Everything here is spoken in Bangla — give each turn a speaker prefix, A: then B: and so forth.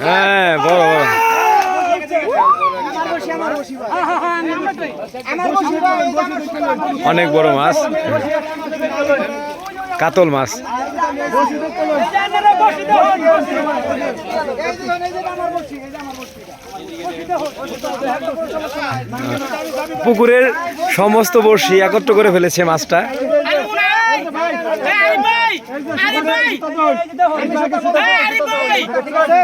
A: একটা
B: মাছ।
A: নিয়ে বসে ভাই মাছ খালি সুতা কাটি দেনা কাটো লাগবে কাটো লাগবে এই যে